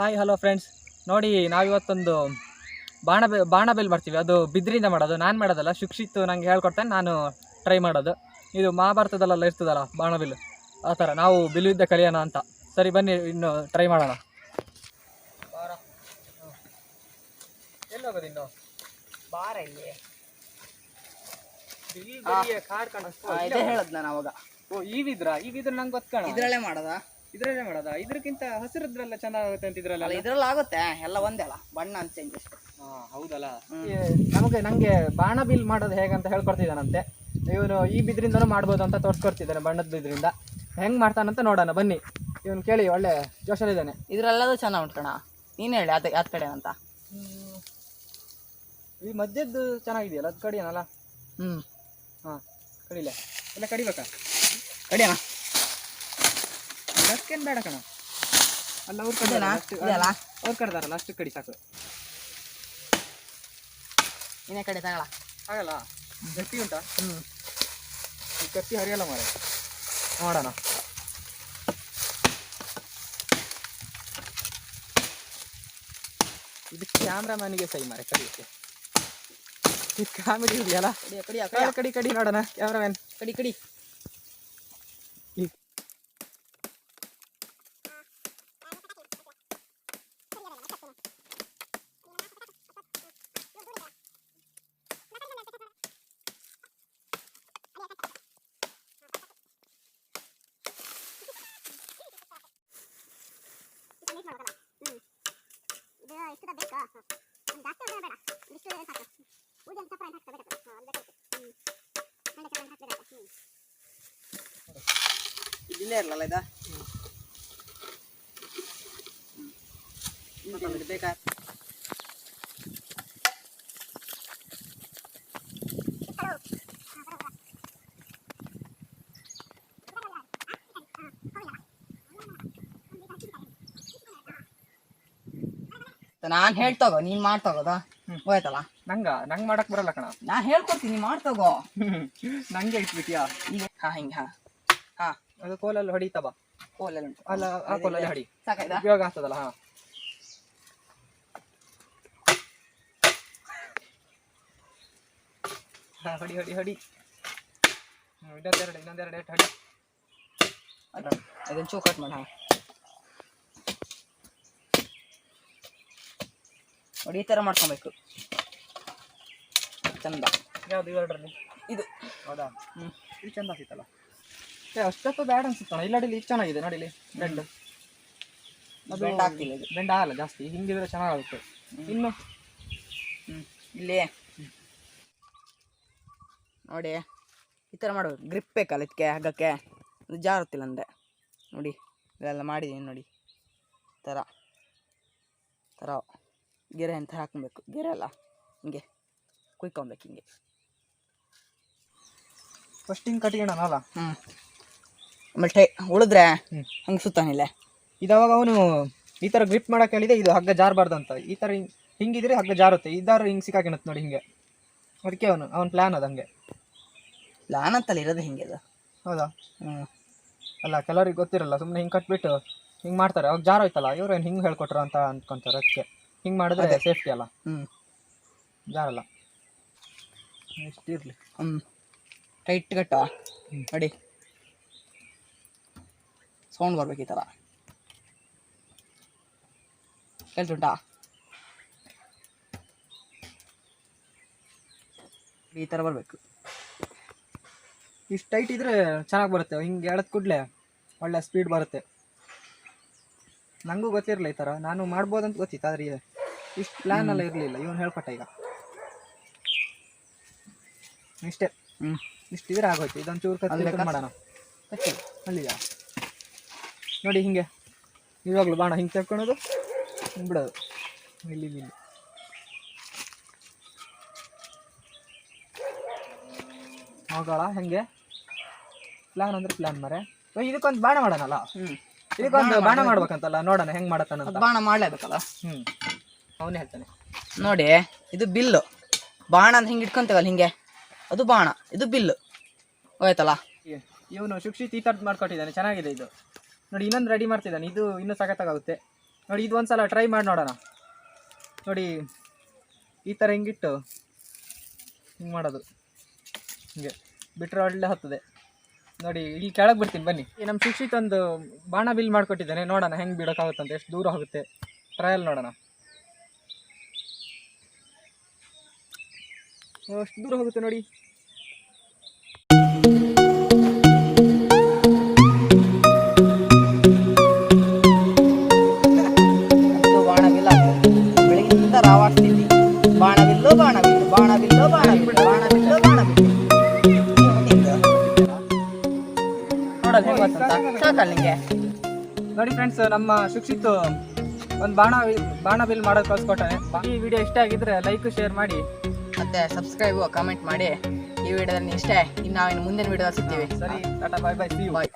Hi hello friends ನೋಡಿ ನಾವಿವತ್ತೊಂದು ಬಾಣ ಬೆ ಬಾಣ ಬೆಲ್ ಮಾಡ್ತೀವಿ. ಅದು ಬಿದ್ರಿಂದ ಮಾಡೋದು. ನಾನು ಮಾಡೋದಲ್ಲ ಶಿಕ್ಷಿತ್ ನಂಗೆ ಹೇಳ್ಕೊಡ್ತಾನೆ. ನಾನು ಟ್ರೈ ಮಾಡೋದು. ಇದು ಮಹಾಭಾರತದಲ್ಲೆಲ್ಲ ಇರ್ತದಲ್ಲ ಬಾಣ ಬಿಲ್ಲು ಆ ಥರ. ನಾವು ಬಿಲ್ಲಿದ್ದ ಕಲಿಯೋಣ ಅಂತ. ಸರಿ ಬನ್ನಿ ಇನ್ನು ಟ್ರೈ ಮಾಡೋಣ. ಎಲ್ಲೋಗೋದು ಇನ್ನು? ಬಾರ ಇಲ್ಲಿ. ಕಾರ್ ಇದೇ ಹೇಳದ್ ನಾನು ಅವಾಗ ಓ ಈವಿದ್ರ ನಂಗೆ ಇದ್ರಲ್ಲೇ ಮಾಡದ? ಇದ್ರಲ್ಲೇ ಮಾಡೋದ? ಇದಕ್ಕಿಂತ ಹಸಿರಿದ್ರೆಲ್ಲ ಚೆನ್ನಾಗುತ್ತೆ ಅಂತ ಇದ್ರಲ್ಲ ಅಲ್ಲ ಇದ್ರಲ್ಲಿ ಆಗುತ್ತೆ. ಎಲ್ಲ ಒಂದೇ ಅಲ್ಲ ಬಣ್ಣ ಅಂತ ಚೇಂಜ್ ಅಷ್ಟೇ. ಹಾ, ಹೌದಲ್ಲ. ನಮಗೆ ನಂಗೆ ಬಾಣ ಬಿಲ್ ಮಾಡೋದು ಹೇಗಂತ ಹೇಳ್ಕೊಡ್ತಿದ್ದಾನಂತೆ. ಇವನು ಈ ಬಿದ್ರಿಂದನೂ ಮಾಡ್ಬೋದು ಅಂತ ತೋರಿಸ್ಕೊಡ್ತಿದ್ದಾನೆ ಬಣ್ಣದ ಬಿದ್ರಿಂದ. ಹೆಂಗ್ ಮಾಡ್ತಾನಂತ ನೋಡೋಣ ಬನ್ನಿ. ಇವನು ಕೇಳಿ ಒಳ್ಳೆ ಜೋಶಲ್ಲಿದ್ದಾನೆ ಇದ್ರಲ್ಲದು ಚೆನ್ನಾಗಿ ಉಂಟು ಕಣ. ನೀನ್ ಹೇಳಿ ಅದ ಯಾತ್ ಕಡೆ ಅಂತ. ಈ ಮಧ್ಯದ್ದು ಚೆನ್ನಾಗಿದೆಯಲ್ಲ? ಅದು ಕಡಿಯನಲ್ಲ? ಹ್ಮ್. ಹಾ ಕಡಿಲೆ. ಎಲ್ಲ ಕಡಿಬೇಕಾ? ಕಡಿಯೋಣ. ಅದಕ್ಕೇನು ಬೇಡ ಕಣ. ಅಲ್ಲ ಅವ್ರು? ಇದೆಯಲ್ಲ? ಅವ್ರು ಕಡ್ದಾರಲ್ಲ ಅಷ್ಟು ಕಡಿ ಸಾಕು. ಇನ್ನೇ ಕಡೆ ತಗೊಳ ಆಗಲ್ಲ? ಗಟ್ಟಿ ಉಂಟಾ? ಈ ಕತ್ತಿ ಹರಿಯಲ್ಲ ಮಾರೆ ನೋಡೋಣ. ಇದು ಕ್ಯಾಮ್ರಾಮನ್ಗೆ ಸೈ ಮಾರೆ ಕಡಿಯಕ್ಕೆ. ಇದು ಕಾಮಿಡಿ ಇದೆಯಲ್ಲ? ಕಡಿಯ ಕಡಿ ಕಡಿ ಕಡಿ ನೋಡೋಣ ಕ್ಯಾಮ್ರಾಮನ್ ಕಡಿ ಕಡಿ. ಇದು ಇಷ್ಟದ ಬೇಕು ಒಂದು ಜಾಸ್ತಿ ಉದ್ದ ಬೇಡ ಇಷ್ಟು ಸಾಕು ಉದ್ದ ಚಪ್ರ ಅಂತ ಹಾಕ್ಕೋಬೇಕು ಹಾಂ ಅದು ಬೇಕಾಗುತ್ತೆ ಹ್ಞೂ ಹಂಡೆ ಚಪ್ರ ಅಂತ ಹಾಕ್ಬೇಕು ಹ್ಞೂ ಇಲ್ಲೇ ಇರಲ್ಲ ಇದ ಬೇಕಾ ನಾನ್ ಹೇಳ್ತಗೋ ನೀನ್ ಮಾಡ್ತಗೋದ ಹೋಯ್ತಲ್ಲ? ನಂಗ ನಂಗ್ ಮಾಡಕ್ ಬರಲ್ಲ ಕಣ. ನಾ ಹೇಳ್ಕೊಡ್ತೀನಿ ಮಾಡ್ತಗೋ ನಂಗೆ ಇಟ್ಬಿಟ್ಯಾ ಈಗ ಹಾ ಹಿಂಗ ಹಾ. ಹಾ. ಅದು ಕೋಲಲ್ಲಿ ಹೊಡಿತಾವ ಕೋಲಲ್ಲಿ ಉಂಟು. ಅಲ್ಲ ಆ ಕೋಲಲ್ಲಿ ಹೊಡಿ. ಸಾಕಾಯ್ತಾ? ಉಪಯೋಗ ಆಗ್ತದಲ್ಲ ಹಾ. ಹಾ ಹೊಡಿ ಹೊಡಿ ಹೊಡಿ. ಇನ್ನೊಂದೆರಡು ಇನ್ನೊಂದೆರಡು ಹೊಡಿ. ಅದನ್ನ ಚೌಕಟ್ ಮಾಡ ನೋಡಿ ಈ ಥರ ಮಾಡ್ಕೊಬೇಕು. ಚಂದ. ಯಾವ್ದು ಇವೆರಡರಲ್ಲಿ? ಇದು. ಹೌದಾ? ಹ್ಮ್. ಇದು ಚಂದ ಆಗ್ತಿತ್ತಲ್ಲ ಏ ಅಷ್ಟೊತ್ತು ಬ್ಯಾಡ್ ಇಲ್ಲ ಅಡಿಲಿ ಇದು ಚೆನ್ನಾಗಿದೆ ನೋಡಿಲಿ. ಬೆಂಡ್ ಅದು ಬೆಂಡ್ ಆಗ್ತಿಲ್ಲ ಇದು. ಬೆಂಡ್ ಆಗಲ್ಲ ಜಾಸ್ತಿ. ಹಿಂಗಿದ್ರೆ ಚೆನ್ನಾಗುತ್ತೆ ಇನ್ನು? ಹ್ಮ್. ಇಲ್ಲಿ. ನೋಡಿ ಈ ಥರ ಮಾಡ್ಬೇಕು ಗ್ರಿಪ್ ಬೇಕಲ್ಲ ಇದಕ್ಕೆ ಹಗ್ಗಕ್ಕೆ? ಅದು ಜಾರುತ್ತಿಲ್ಲ ಅಂದೆ ನೋಡಿ ಇದೆಲ್ಲ ಮಾಡಿದ್ದೀನಿ ನೋಡಿ. ಈ ಥರ ಥರ ಗೆರೆ ಅಂತ ಹಾಕೊಬೇಕು. ಗೆರೆ ಅಲ್ಲ ಹಿಂಗೆ ಕುಯ್ಕೊಬೇಕು ಹಿಂಗೆ. ಫಸ್ಟ್ ಹಿಂಗೆ ಕಟ್ಕೊಳ್ಳೋಣಲ್ಲ ಹ್ಞೂ ಆಮೇಲೆ ಟೈ ಉಳಿದ್ರೆ. ಹಂಗೆ ಸುತ್ತಾನಿಲ್ಲ ಇದಾವಾಗ ಅವನು ಈ ಥರ ಗ್ರಿಪ್ ಮಾಡೋಕೆ ಹೇಳಿದೆ ಇದು ಹಗ್ಗ ಜಾರಬಾರ್ದು ಅಂತ. ಈ ಥರ ಹಿಂಗೆ ಹಿಂಗಿದ್ರೆ ಹಗ್ಗ ಜಾರುತ್ತೆ. ಇದಾರು ಹಿಂಗೆ ಸಿಕ್ಕಾಕಿಣತ್ ನೋಡಿ ಹಿಂಗೆ. ಅದಕ್ಕೆ ಅವನು ಅವ್ನ ಪ್ಲ್ಯಾನ್ ಅದ ಹಂಗೆ. ಪ್ಲ್ಯಾನ್ ಅಂತಲ್ಲ ಇರೋದು ಹಿಂಗೆ ಅದು. ಹೌದಾ? ಹ್ಞೂ ಅಲ್ಲ ಕೆಲವ್ರಿಗೆ ಗೊತ್ತಿರಲ್ಲ ಸುಮ್ಮನೆ ಹಿಂಗೆ ಕಟ್ಬಿಟ್ಟು ಹಿಂಗೆ ಮಾಡ್ತಾರೆ. ಅವಾಗ ಜಾರೋಯ್ತಲ್ಲ ಇವ್ರು ಏನು ಹಿಂಗೆ ಹೇಳ್ಕೊಟ್ರು ಅಂತ ಅಂದ್ಕೊಂತಾರೆ ಅದಕ್ಕೆ. ಹಿಂಗೆ ಮಾಡಿದ್ರೆ ಸೇಫ್ಟಿ ಅಲ್ಲ. ಹ್ಞೂ ಜಾರಲ್ಲ ಎಷ್ಟಿರಲಿ ಹ್ಞೂ ಟೈಟ್ ಕಟ್ಟ. ಅಡಿ ಸೌಂಡ್ ಬರ್ಬೇಕು ಈ ಥರ ಕೇಳ್ತುಂಟಾ ಈ ಥರ ಬರಬೇಕು. ಇಷ್ಟು ಟೈಟ್ ಇದ್ರೆ ಚೆನ್ನಾಗಿ ಬರುತ್ತೆ. ಹಿಂಗೆ ಎಳೆದ ಕೂಡಲೇ ಒಳ್ಳೆ ಸ್ಪೀಡ್ ಬರುತ್ತೆ. ನನಗೂ ಗೊತ್ತಿರಲಿಲ್ಲ ಈ ಥರ ನಾನು ಮಾಡ್ಬೋದಂತ ಗೊತ್ತಿತ್ತು ಆದರೆ ಇಷ್ಟು ಪ್ಲ್ಯಾನ್ ಎಲ್ಲ ಇರಲಿಲ್ಲ. ಇವನು ಹೇಳ್ಕೊಟ್ಟ ಈಗ. ಇಷ್ಟೇ. ಹ್ಞೂ ಇಷ್ಟಿದ್ರೆ ಆಗೋಯ್ತು. ಇದೊಂದು ಚೂರು ಕತ್ತಿ ಕತ್- ಮಾಡೋಣ. ಅಷ್ಟೇ ಅಲ್ಲಿಯಾ ನೋಡಿ ಹಿಂಗೆ. ಇವಾಗಲೂ ಬಾಣ ಹಿಂಗೆ ತೆಕ್ಕೊಳೋದು ಹಿಂಗೆ ಬಿಡೋದು. ಇಲ್ಲಿ ಇಲ್ಲಿ ಹೋಗೋಣ ಹೆಂಗೆ? ಪ್ಲ್ಯಾನ್ ಅಂದರೆ ಪ್ಲ್ಯಾನ್ ಮರೆ. ಇದಕ್ಕೊಂದು ಬಾಣ ಮಾಡೋಣಲ್ಲ? ಹ್ಞೂ ಇದಕ್ಕೊಂದು ಬಾಣ ಮಾಡ್ಬೇಕಂತಲ್ಲ ನೋಡೋಣ ಹೆಂಗೆ ಮಾಡತ್ತಾನಂತ ಬಾಣ ಮಾಡಲೇಬೇಕಲ್ಲ? ಹ್ಮ್. ಅವನೇ ಹೇಳ್ತಾನೆ. ನೋಡಿ ಇದು ಬಿಲ್ಲು. ಬಾಣ ಅಂತ ಹಿಂಗೆ ಇಟ್ಕೊಂತೇವಲ್ಲ ಹಿಂಗೆ? ಅದು ಬಾಣ ಇದು ಬಿಲ್ಲು. ಹೋಯ್ತಲ್ಲ? ಇವನು ಶಿಕ್ಷಿತ್ ಈ ಥರದ್ದು ಮಾಡ್ಕೊಟ್ಟಿದ್ದಾನೆ ಚೆನ್ನಾಗಿದೆ ಇದು. ನೋಡಿ ಇನ್ನೊಂದು ರೆಡಿ ಮಾಡ್ತಿದ್ದಾನೆ ಇದು ಇನ್ನೂ ಸಖತ್ತಾಗುತ್ತೆ. ನೋಡಿ ಇದು ಒಂದ್ಸಲ ಟ್ರೈ ಮಾಡಿ ನೋಡೋಣ. ನೋಡಿ ಈ ಥರ ಹಿಂಗಿಟ್ಟು ಹಿಂಗೆ ಮಾಡೋದು. ಹಿಂಗೆ ಬಿಟ್ಟರೆ ಒಳ್ಳೆ ಹತ್ತದೆ. ನೋಡಿ ಇಲ್ಲಿ ಕೆಳಗೆ ಬಿಡ್ತೀನಿ ಬನ್ನಿ. ಈ ನಮ್ಮ ಶಿಕ್ಷಿತ ಒಂದು ಬಾಣ ಬಿಲ್ ಮಾಡಿಕೊಟ್ಟಿದ್ದಾನೆ. ನೋಡೋಣ ಹೆಂಗೆ ಬಿಡೋಕ್ಕಾಗುತ್ತೆ ಅಂತ. ಎಷ್ಟು ದೂರ ಹೋಗುತ್ತೆ? ಟ್ರಯಲ್ ನೋಡೋಣ. ಎಷ್ಟು ದೂರ ಹೋಗುತ್ತೆ ನೋಡಿ. ಬಾಣವಿಲ್ಲ ಬಾಣವಿಲ್ಲ ಬಾಣಬಿಲ್ಲು ಗೊತ್ತಂತ ಸಾಕಲ್ಲ ನಿಂಗೆ ನೋಡಿ ಫ್ರೆಂಡ್ಸ್ ನಮ್ಮ ಶಿಕ್ಷಿತ್ ಒಂದು ಬಾಣ ಬಾಣ ಬಿಲ್ ಮಾಡೋದು ಕಳ್ಸ್ಕೊಟ್ಟಾನೆ ಈ ವಿಡಿಯೋ ಇಷ್ಟ ಆಗಿದ್ರೆ ಲೈಕ್ ಶೇರ್ ಮಾಡಿ. ಮತ್ತೆ ಸಬ್ಸ್ಕ್ರೈಬು ಕಾಮೆಂಟ್ ಮಾಡಿ. ಈ ವಿಡಿಯೋದಲ್ಲಿ ಇಷ್ಟೇ. ಇನ್ನು ನಾವಿನ್ನು ಮುಂದಿನ ವಿಡಿಯೋ ಸಿಗ್ತೀವಿ. ಸರಿ ಟಾಟಾ ಬಾಯ್ ಬಾಯ್ ಬಾಯ್